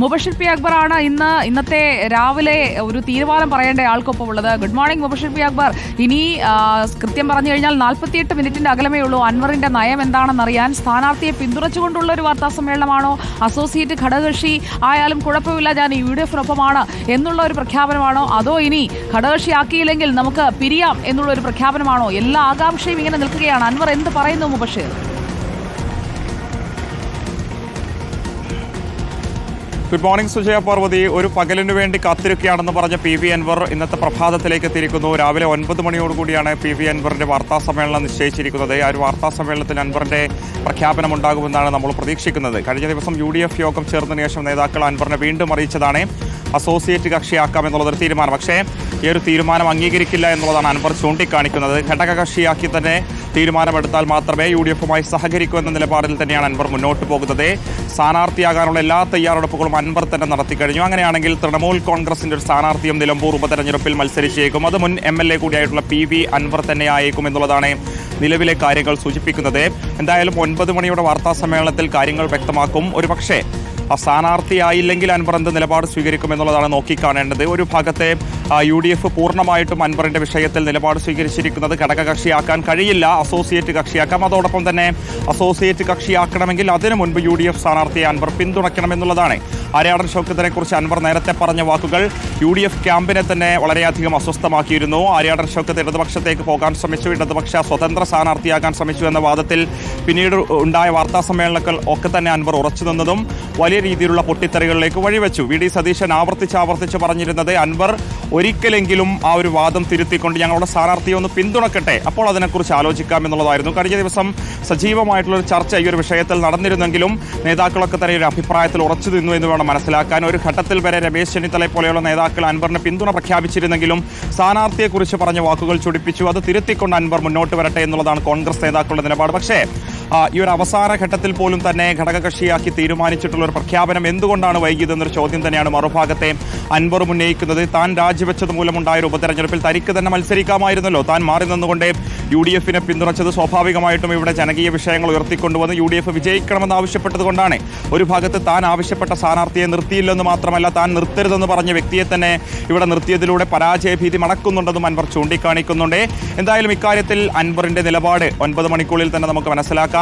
Mubashir P അക്ബറാണ് ഇന്ന് ഇന്നത്തെ രാവിലെ ഒരു തീരുമാനം പറയേണ്ട ആൾക്കൊപ്പം ഉള്ളത്. Good morning Mubashir P Akbar. ഇനി കൃത്യം പറഞ്ഞു കഴിഞ്ഞാൽ നാൽപ്പത്തിയെട്ട് മിനിറ്റിന്റെ അകലമേ ഉള്ളൂ. അൻവറിന്റെ നയം എന്താണെന്നറിയാൻ സ്ഥാനാർത്ഥിയെ പിന്തുണച്ചുകൊണ്ടുള്ള ഒരു വാർത്താ സമ്മേളനമാണോ? അസോസിയേറ്റ് ഘടകകക്ഷി ആയാലും കുഴപ്പമില്ല ഞാൻ യു ഡി എഫിനൊപ്പമാണ് എന്നുള്ള ഒരു പ്രഖ്യാപനമാണോ? അതോ ഇനി ഘടകകക്ഷി ആക്കിയില്ലെങ്കിൽ നമുക്ക് പിരിയാം എന്നുള്ള ഒരു പ്രഖ്യാപനമാണോ? എല്ലാ ആകാംക്ഷയും ഇങ്ങനെ നിൽക്കുകയാണ്. അൻവർ എന്ത് പറയുന്നു Mubasheer? Good morning Sujaya Parvathy. ഒരു പകലിനു വേണ്ടി കാത്തിരിക്കുകയാണെന്ന് പറഞ്ഞ പി വി അൻവർ ഇന്നത്തെ പ്രഭാതത്തിലേക്ക് എത്തിയിരിക്കുന്നു രാവിലെ ഒൻപത് മണിയോടുകൂടിയാണ് പി വി അൻവറിന്റെ വാർത്താ സമ്മേളനം നിശ്ചയിച്ചിരിക്കുന്നത്. ആ ഒരു വാർത്താ സമ്മേളനത്തിൽ അൻവറിന്റെ പ്രഖ്യാപനം ഉണ്ടാകുമെന്നാണ് നമ്മൾ പ്രതീക്ഷിക്കുന്നത്. കഴിഞ്ഞ ദിവസം യു യോഗം ചേർന്നതിന് ശേഷം നേതാക്കൾ അൻവറിനെ വീണ്ടും അറിയിച്ചതാണ്. അസോസിയേറ്റ് കക്ഷിയാക്കാം എന്നുള്ളതൊരു തീരുമാനം. പക്ഷേ ഈ ഒരു തീരുമാനം അംഗീകരിക്കില്ല എന്നുള്ളതാണ് അൻവർ ചൂണ്ടിക്കാണിക്കുന്നത്. ഘടകകക്ഷിയാക്കി തന്നെ തീരുമാനമെടുത്താൽ മാത്രമേ യു ഡി എഫുമായി സഹകരിക്കൂ എന്ന നിലപാടിൽ തന്നെയാണ് അൻവർ മുന്നോട്ട് പോകുന്നത്. സ്ഥാനാർത്ഥിയാകാനുള്ള എല്ലാ തയ്യാറെടുപ്പുകളും അൻവർ തന്നെ നടത്തിക്കഴിഞ്ഞു. അങ്ങനെയാണെങ്കിൽ തൃണമൂൽ കോൺഗ്രസിന്റെ ഒരു സ്ഥാനാർത്ഥിയും നിലമ്പൂർ ഉപതെരഞ്ഞെടുപ്പിൽ മത്സരിച്ചേക്കും. അത് മുൻ എം എൽ എ കൂടിയായിട്ടുള്ള പി വി അൻവർ തന്നെ ആയേക്കും എന്നുള്ളതാണ് നിലവിലെ കാര്യങ്ങൾ സൂചിപ്പിക്കുന്നത്. എന്തായാലും ഒൻപത് മണിയുടെ വാർത്താ സമ്മേളനത്തിൽ കാര്യങ്ങൾ വ്യക്തമാക്കും. ഒരുപക്ഷേ സ്ഥാനാർത്ഥിയായില്ലെങ്കിൽ അൻവർ എന്ത് നിലപാട് സ്വീകരിക്കും എന്നുള്ളതാണ് നോക്കിക്കാണേണ്ടത്. ഒരു ഭാഗത്തെ യു ഡി എഫ് പൂർണമായിട്ടും അൻവറിന്റെ വിഷയത്തിൽ നിലപാട് സ്വീകരിച്ചിരിക്കുന്നത് ഘടകകക്ഷിയാക്കാൻ കഴിയില്ല അസോസിയേറ്റ് കക്ഷിയാക്കാം. അതോടൊപ്പം തന്നെ അസോസിയേറ്റ് കക്ഷിയാക്കണമെങ്കിൽ അതിനു മുൻപ് യു ഡി എഫ് സ്ഥാനാർത്ഥിയെ അൻവർ പിന്തുണയ്ക്കണം എന്നുള്ളതാണ് ആര്യാടൻ ഷൗക്കത്തിനെ കുറിച്ച് അൻവർ നേരത്തെ പറഞ്ഞ വാക്കുകൾ യു ഡി എഫ് ക്യാമ്പിനെ തന്നെ വളരെയധികം അസ്വസ്ഥമാക്കിയിരുന്നു. ആര്യാടൻ ഷൗക്കത്ത് ഇടതുപക്ഷത്തേക്ക് പോകാൻ ശ്രമിച്ചു. ഇടതുപക്ഷ സ്വതന്ത്ര സ്ഥാനാർത്ഥിയാകാൻ ശ്രമിച്ചു എന്ന വാദത്തിൽ പിന്നീട് ഉണ്ടായ വാർത്താ സമ്മേളനങ്ങൾ ഒക്കെ തന്നെ അൻവർ ഉറച്ചു നിന്നതും വലിയ രീതിയിലുള്ള പൊട്ടിത്തെറികളിലേക്ക് വഴിവെച്ചു. വി. ഡി. സതീശൻ ആവർത്തിച്ച് ആവർത്തിച്ച് പറഞ്ഞിരുന്നത് അൻവർ ഒരിക്കലെങ്കിലും ആ ഒരു വാദം തിരുത്തിക്കൊണ്ട് ഞങ്ങളുടെ സ്ഥാനാർത്ഥിയെ ഒന്ന് പിന്തുണക്കട്ടെ. അപ്പോൾ അതിനെക്കുറിച്ച് ആലോചിക്കാം എന്നുള്ളതായിരുന്നു. കഴിഞ്ഞ ദിവസം സജീവമായിട്ടുള്ള ഒരു ചർച്ച ഈ ഒരു വിഷയത്തിൽ നടന്നിരുന്നെങ്കിലും നേതാക്കളൊക്കെ തന്നെ ഒരു അഭിപ്രായത്തിൽ ഉറച്ചു നിന്നു എന്ന് വേണം മനസ്സിലാക്കാൻ. ഒരു ഘട്ടത്തിൽ വരെ രമേശ് ചെന്നിത്തല പോലെയുള്ള നേതാക്കൾ അൻവറിന് പിന്തുണ പ്രഖ്യാപിച്ചിരുന്നെങ്കിലും സ്ഥാനാർത്ഥിയെക്കുറിച്ച് പറഞ്ഞ വാക്കുകൾ ചുടിപ്പിച്ചു. അത് തിരുത്തിക്കൊണ്ട് അൻവർ മുന്നോട്ട് വരട്ടെ എന്നുള്ളതാണ് കോൺഗ്രസ് നേതാക്കളുടെ നിലപാട്. പക്ഷേ ഈ ഒരു അവസാന ഘട്ടത്തിൽ പോലും തന്നെ ഘടകകക്ഷിയാക്കി തീരുമാനിച്ചിട്ടുള്ള ഒരു പ്രഖ്യാപനം എന്തുകൊണ്ടാണ് വൈകിയതെന്നൊരു ചോദ്യം തന്നെയാണ് മറുഭാഗത്തെ അൻവർ ഉന്നയിക്കുന്നത്. താൻ രാജിവെച്ചത് മൂലമുണ്ടായ ഒരു ഉപതെരഞ്ഞെടുപ്പിൽ തനിക്ക് തന്നെ മത്സരിക്കാമായിരുന്നല്ലോ. താൻ മാറി നിന്നുകൊണ്ട് യു ഡി എഫിനെ പിന്തുണച്ചത് സ്വാഭാവികമായിട്ടും ഇവിടെ ജനകീയ വിഷയങ്ങൾ ഉയർത്തിക്കൊണ്ടുവന്ന് യു ഡി എഫ് വിജയിക്കണമെന്ന് ആവശ്യപ്പെട്ടതുകൊണ്ടാണ്. ഒരു ഭാഗത്ത് താൻ ആവശ്യപ്പെട്ട സ്ഥാനാർത്ഥിയെ നിർത്തിയില്ലെന്ന് മാത്രമല്ല താൻ നിർത്തരുതെന്ന് പറഞ്ഞ വ്യക്തിയെ തന്നെ ഇവിടെ നിർത്തിയതിലൂടെ പരാജയഭീതി മണക്കുന്നുണ്ടെന്നും അൻവർ ചൂണ്ടിക്കാണിക്കുന്നുണ്ട്. എന്തായാലും ഇക്കാര്യത്തിൽ അൻവറിന്റെ നിലപാട് ഒൻപത് മണിക്കൂറിൽ തന്നെ നമുക്ക് മനസ്സിലാക്കാം.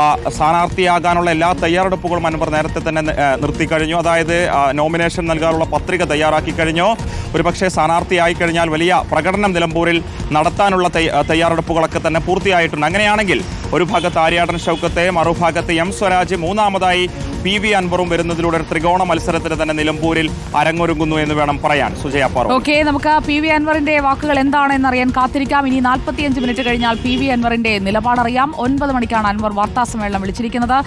ആ, സ്ഥാനാർത്ഥിയാകാനുള്ള എല്ലാ തയ്യാറെടുപ്പുകളും അൻവർ നേരത്തെ തന്നെ നിർത്തിക്കഴിഞ്ഞു അതായത് നോമിനേഷൻ നൽകാനുള്ള പത്രിക തയ്യാറാക്കി കഴിഞ്ഞു. ഒരുപക്ഷെ സ്ഥാനാർത്ഥിയായി കഴിഞ്ഞാൽ വലിയ പ്രകടനം നിലമ്പൂരിൽ നടത്താനുള്ള തയ്യാറെടുപ്പുകളൊക്കെ തന്നെ പൂർത്തിയായിട്ടുണ്ട്. അങ്ങനെയാണെങ്കിൽ ഒരു ഭാഗത്ത് ആര്യാടൻ ഷൗക്കത്തെ മറുഭാഗത്ത് എം സ്വരാജ്. മൂന്നാമതായി പി വി അൻവറും വരുന്നതിലൂടെ ത്രികോണ മത്സരത്തിന് തന്നെ നിലമ്പൂരിൽ അരങ്ങൊരുങ്ങുന്നു എന്ന് വേണം പറയാൻ. സുജയ പറ ഓക്കെ നമുക്ക് പി വി അൻവറിന്റെ വാക്കുകൾ എന്താണെന്ന് അറിയാൻ കാത്തിരിക്കാം. ഇനി നാൽപ്പത്തിയഞ്ച് മിനിറ്റ് കഴിഞ്ഞാൽ പി വി അൻവറിന്റെ നിലപാടറിയാം. ഒൻപത് മണിക്കാണ് അൻവർ വാർത്താ സമ്മേളനം വിളിച്ചിരിക്കുന്നത്.